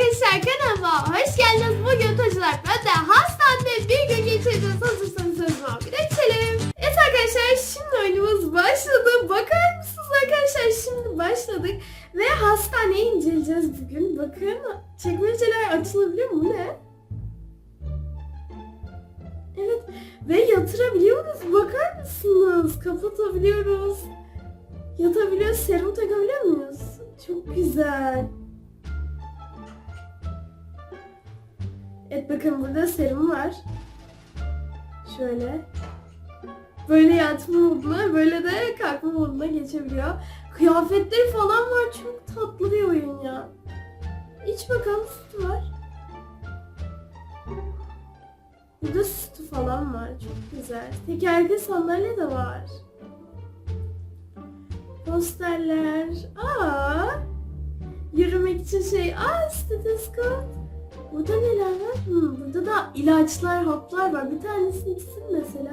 arkadaşlar kanalıma hoş geldiniz. Bugün ben de hastanede bir gün geçireceğiz. Hazırsanız sözüme geçelim. Evet arkadaşlar şimdi oyunumuz başladı. Bakar mısınız arkadaşlar şimdi başladık. Ve hastaneye inceleyeceğiz bugün. Bakın çekmeceler açılabiliyor mu? Ne? Evet ve yatırabiliyoruz. Bakar mısınız? Kapatabiliyoruz. Yatabiliyoruz. Serum takabiliyor muyuz? Çok güzel. Evet bakın burada serum var. Şöyle. Böyle yatma moduna, böyle de kalkma moduna geçebiliyor. Kıyafetleri falan var. Çok tatlı bir oyun ya. İç bakalım sütü var. Burada sütü falan var. Çok güzel. Tekerlekli sandalye de var. Posterler. Aa! Yürümek için şey. Aa stetoskop. Burada neler var? Hmm, burada da ilaçlar, haplar var. Bir tanesini içsin mesela.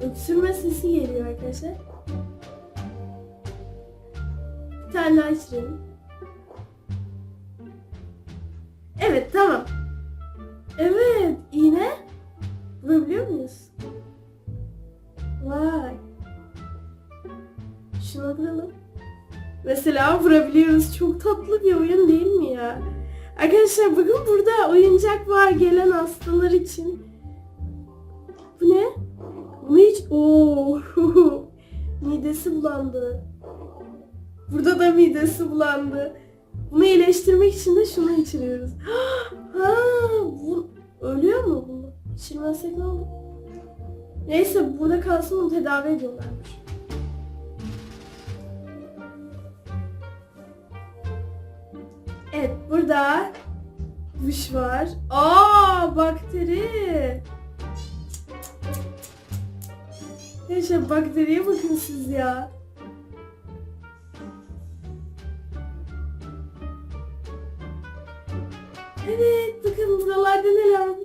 Öksürme sesi geliyor arkadaşlar. Bir tane daha. Evet tamam. Evet iğne. Vurabiliyor muyuz? Vay. Şuna vuralım. Mesela vurabiliyoruz. Çok tatlı bir oyun değil mi ya? Arkadaşlar bakın burada oyuncak var gelen hastalar için. Bu ne? Bu hiç... Oo. midesi bulandı. Burada da midesi bulandı. Bunu iyileştirmek için de şunu içiriyoruz. ha, bu ölüyor mu bunu? İçirmezsek ne olur? Neyse burada kalsın onu tedavi ediyorlarmış. Evet burada duş var. Aa bakteri. Yaşa bakteriye bakın siz ya. Evet bakın buralarda neler var.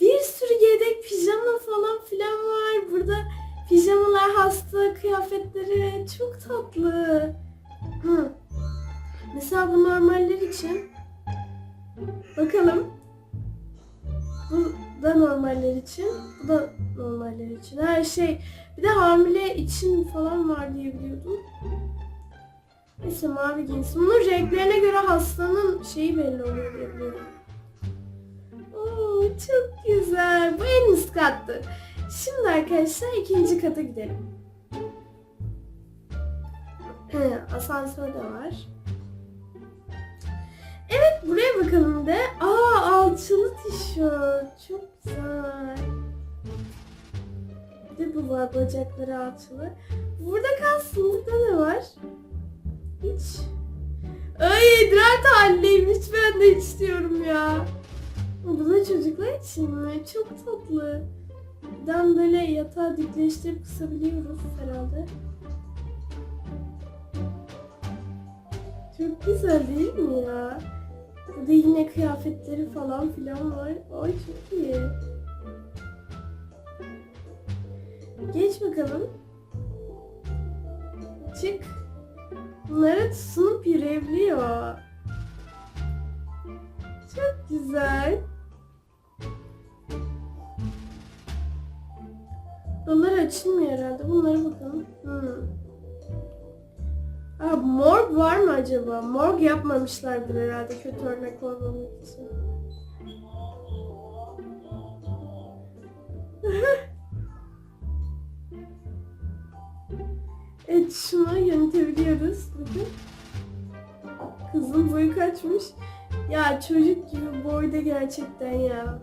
Bir sürü yedek pijama falan filan var. Burada pijamalar hasta kıyafetleri çok tatlı. Hı. Mesela bu normaller için. Bakalım. Bu da normaller için. Bu da normaller için. Her şey. Bir de hamile için falan var diye biliyordum. Neyse mavi giyinsin. Bunun renklerine göre hastanın şeyi belli oluyor diye biliyorum. Oo, çok güzel. Bu en üst kattı. Şimdi arkadaşlar ikinci kata gidelim. Asansör de var. Evet buraya bakalım de. Aa alçılı tişört. Çok güzel. Bir de bu var bacakları alçılı. Burada kalsın. Burada ne var? Hiç. Ay idrar halindeymiş. Ben de istiyorum ya. Bu da çocuklar için mi? Çok tatlı. Buradan böyle yatağa dikleştirip kısabiliyoruz herhalde. Çok güzel değil mi ya? Burada yine kıyafetleri falan filan var. Ay çok iyi. Geç bakalım. Çık. Bunlara tutunup yürüyebiliyor. Çok güzel. Bunlar açılmıyor herhalde. Bunlara bakalım. Hmm. Aa, morg var mı acaba? Morg yapmamışlardır herhalde kötü örnek olmamak için. evet şunu yönetebiliyoruz. Bakın. Kızın boyu kaçmış. Ya çocuk gibi boyda gerçekten ya.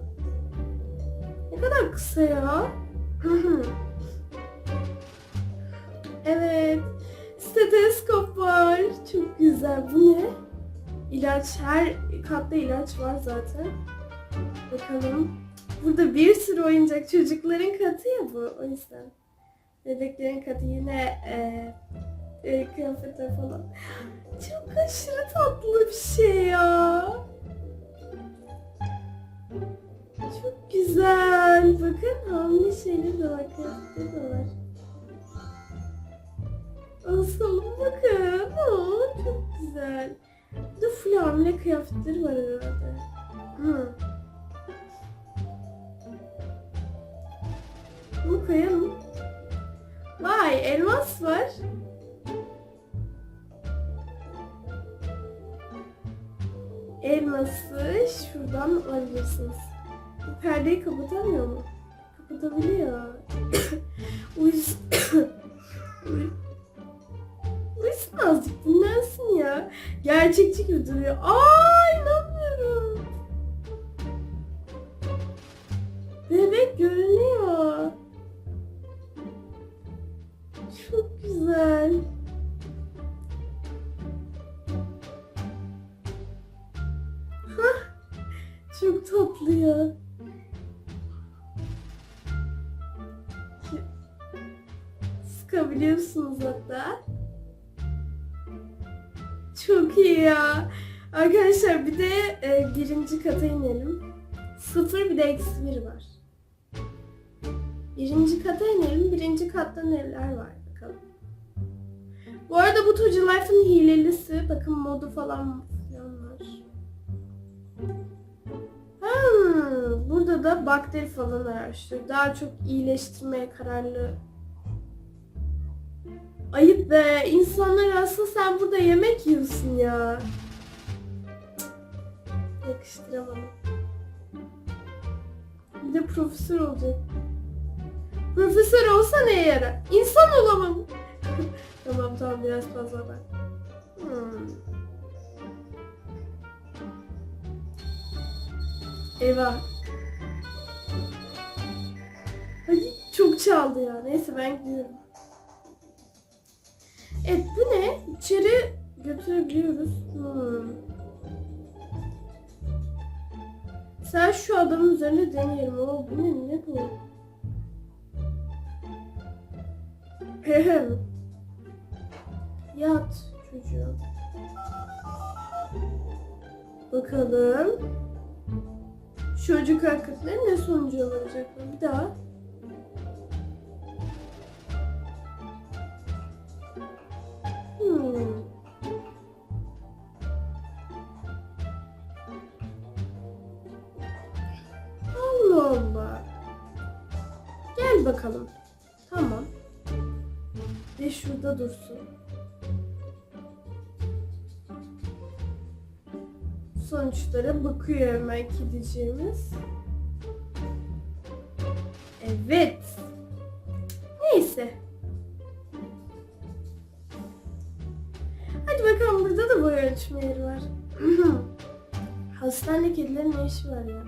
Ne kadar kısa ya. evet. Stetoskop var. Çok güzel. Bu ne? İlaç. Her katta ilaç var zaten. Bakalım. Burada bir sürü oyuncak. Çocukların katı ya bu. O yüzden. Bebeklerin katı yine e, e, kıyafetler falan. Çok aşırı tatlı bir şey ya. Full hamile kıyafetleri var herhalde. Hı. Bunu koyalım. Vay elmas var. Elması şuradan alabilirsiniz. Bu perdeyi kapatamıyor mu? Kapatabiliyor. Gibi duruyor. Aa inanmıyorum. Bebek görünüyor. Çok güzel. Hah, Çok tatlı ya. Sıkabiliyorsunuz hatta. Çok iyi ya. Arkadaşlar bir de e, birinci kata inelim. Sıfır bir de eksi bir var. Birinci kata inelim. Birinci katta neler var bakalım. Bu arada bu Toca Life'ın hilelisi. Bakın modu falan var. Hmm, burada da bakteri falan araştırıyor. Daha çok iyileştirmeye kararlı. Ayıp be. İnsanlar aslında sen burada yemek yiyorsun ya. Cık, Yakıştıramadım. Bir de profesör olacak. Profesör olsa neye yarar? İnsan olamam. tamam tamam biraz fazla bak. Hmm. Eyvah. Ay, çok çaldı ya. Neyse ben gidiyorum. Evet bu ne? İçeri götürebiliyoruz. Hmm. Sen şu adamın üzerine deneyelim. O bu ne? Ne bu? Yat çocuğum. Bakalım. Çocuk hareketleri ne sonucu olacak? Bir daha. Bakalım. Tamam. Ve şurada dursun. Sonuçlara bakıyor hemen. Evet. Neyse. Hadi bakalım burada da boy ölçme yeri var. Hastane kedilerin ne işi var ya?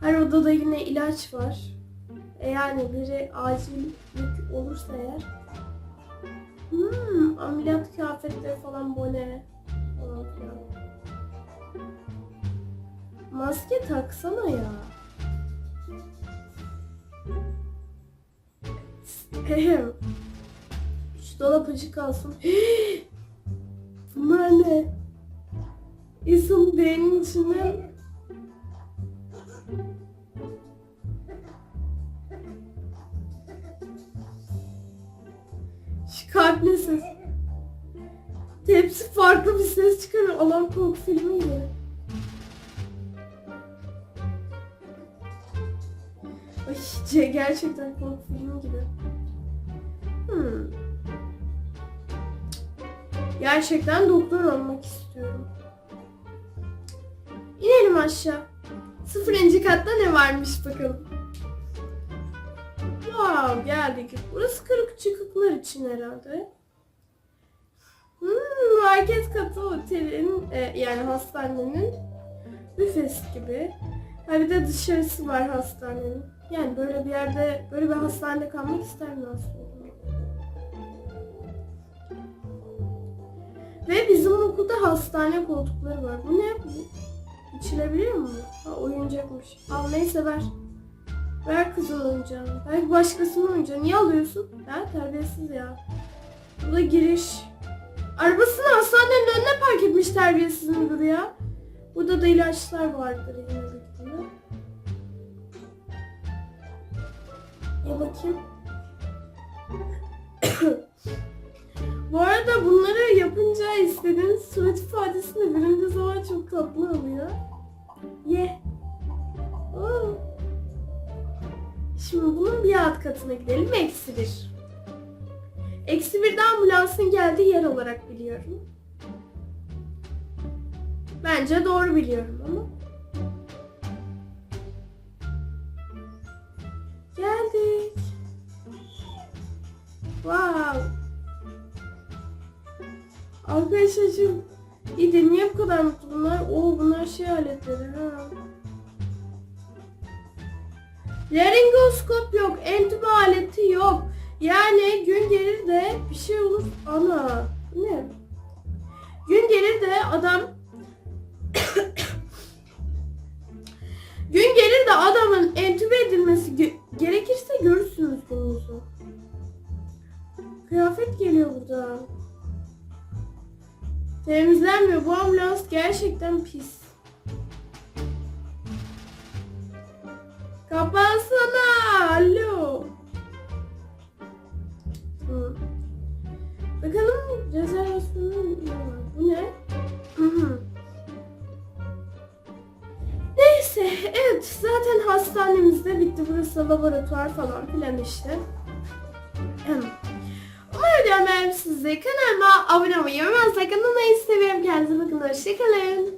Her odada yine ilaç var. Yani biri acillik olursa eğer. Hmm, ameliyat kıyafetleri falan bone falan filan. Maske taksana ya. Şu dolap açık kalsın. Bunlar ne? İnsanın beynin içinden Şu kalp ne ses? Hepsi farklı bir ses çıkarıyor. Alan korku filmi gibi. Ay ce- gerçekten korku filmi gibi. Hmm. Gerçekten doktor olmak istiyorum. İnelim aşağı. Sıfırıncı katta ne varmış bakalım. Wow geldik. Burası kırık çıkıklar için herhalde. Hmm, market katı otelin e, yani hastanenin büfesi gibi. Ha bir de dışarısı var hastanenin. Yani böyle bir yerde, böyle bir hastanede kalmak isterdim aslında. Ve bizim okulda hastane koltukları var. Bu ne? İçilebiliyor mu? Ha oyuncakmış. Al neyse ver. Ver kızın oyuncağını. Belki başkasının oyuncağı. Niye alıyorsun? Ha terbiyesiz ya. Bu da giriş. Arabasını hastanenin önüne park etmiş terbiyesiz müdür ya. Burada da ilaçlar vardır ihtimalle. Ya bakayım. Bu arada bunları yapınca istediğiniz surat ifadesini birinci zaman çok tatlı oluyor. Ye. Oo. Şimdi bunun bir alt katına gidelim. Eksi bir. Eksi birde ambulansın geldiği yer olarak biliyorum. Bence doğru biliyorum ama. Geldik. Wow. Arkadaşlar şu iyi niye bu kadar mutlu bunlar? Oo bunlar şey aletleri ha. Laringoskop yok, entübe aleti yok. Yani gün gelir de bir şey olur. Ana ne? Gün gelir de adam Gün gelir de adamın entübe edilmesi ge- gerekirse görürsünüz gününüzü. Kıyafet geliyor burada. Temizlenmiyor. Bu ambulans gerçekten pis. Kapansana. Alo. Hı. Bakalım rezervasyonu? Bu ne? Neyse, evet zaten hastanemizde bitti. Burası laboratuvar falan filan işte. Umarım videom beğenmişsinizdir. Kanalıma abone olmayı unutmayın. Kanalımı seviyorum. Kendinize bakın. Hoşçakalın.